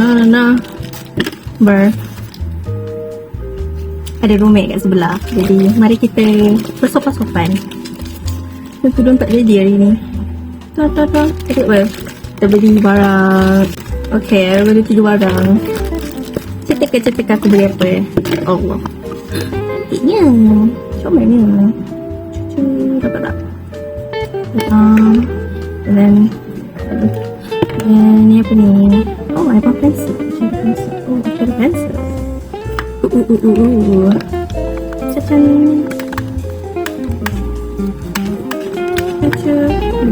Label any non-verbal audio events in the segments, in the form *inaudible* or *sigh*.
No. Ber. Ada roommate kat sebelah. Jadi, mari kita bersopan-sopan. Dan tudung tak jadi hari ni. Tuh, tuh, tuh. Cakap ber. Kita beli barang. Okay, beli tiga barang. Cetek-cetek aku beli apa? Allah. Cantiknya. Comelnya. Cucu. Dapat tak? Um, and then and ni apa ni? Pencil. Pencil. Oh, have pencil. Uh, uh, uh, uh. Cacan.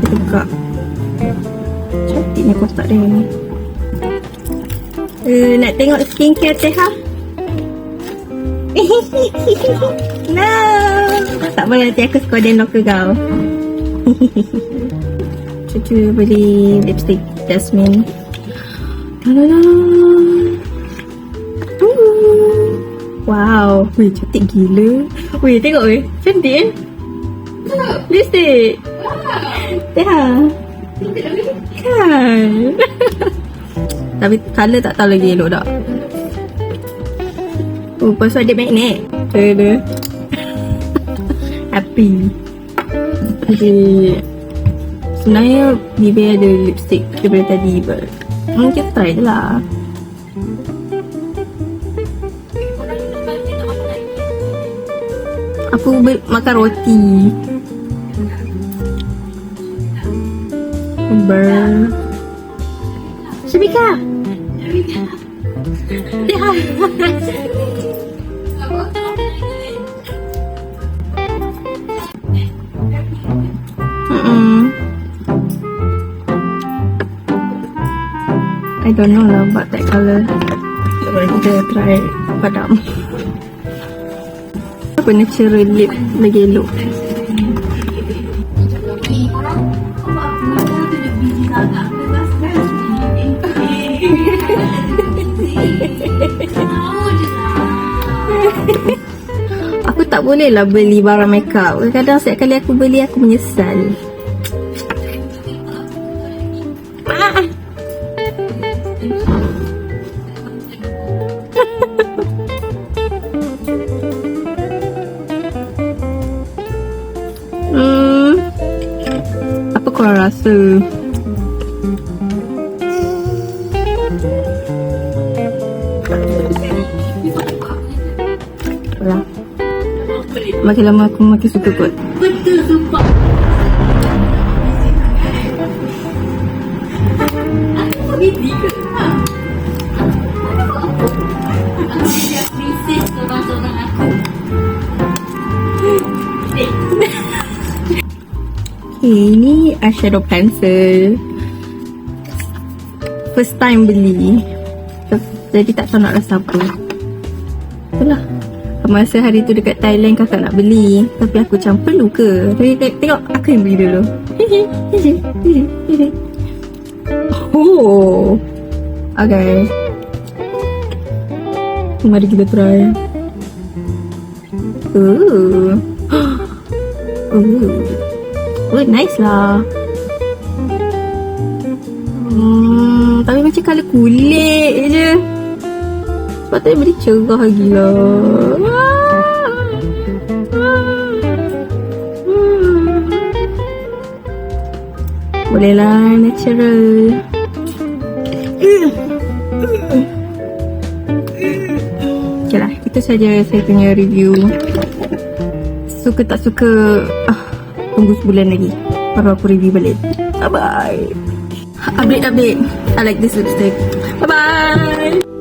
Buka. Cantiknya kotak dia ni. Uh, nak tengok skincare teh *laughs* no. Tak boleh nanti aku skoden ke kau. *laughs* Cucu beli lipstick Jasmine. Wow, weh cantik gila. Weh tengok weh, cantik eh. Lipstick. Ya. Kan. *laughs* Tapi colour tak tahu lagi elok tak. Oh, pasal dia magnet. Ada. *laughs* Happy. Jadi sebenarnya Bibi ada lipstick daripada tadi but hmm, kita try je lah aku be- makan roti ber Shabika Ya *laughs* I don't know lah about that colour. Coba kita try padam. Apa natural lip lagi elok. Aku tak boleh lah beli barang makeup. Kadang-kadang setiap kali aku beli aku menyesal. Hmm. Apa korang rasa? Makin lama aku makin suka kot. Betul sumpah. Aku bibi ke? Okay, ni eyeshadow pencil. First time beli. Jadi tak tahu nak rasa apa. Itulah. Masa hari tu dekat Thailand kakak nak beli. Tapi aku macam perlu ke? Tapi te- tengok aku yang beli dulu. *laughs* oh. Okay. Mari kita try. Ooh. *gasps* Ooh. Oh, nice lah. Hmm, tapi macam colour kulit je. Sepatutnya beri cerah lagi lah. Boleh lah natural. Okay lah, itu saja saya punya review. Suka tak suka, tunggu sebulan lagi. Baru aku review balik. Bye-bye. Update-update. I like this lipstick. Bye-bye.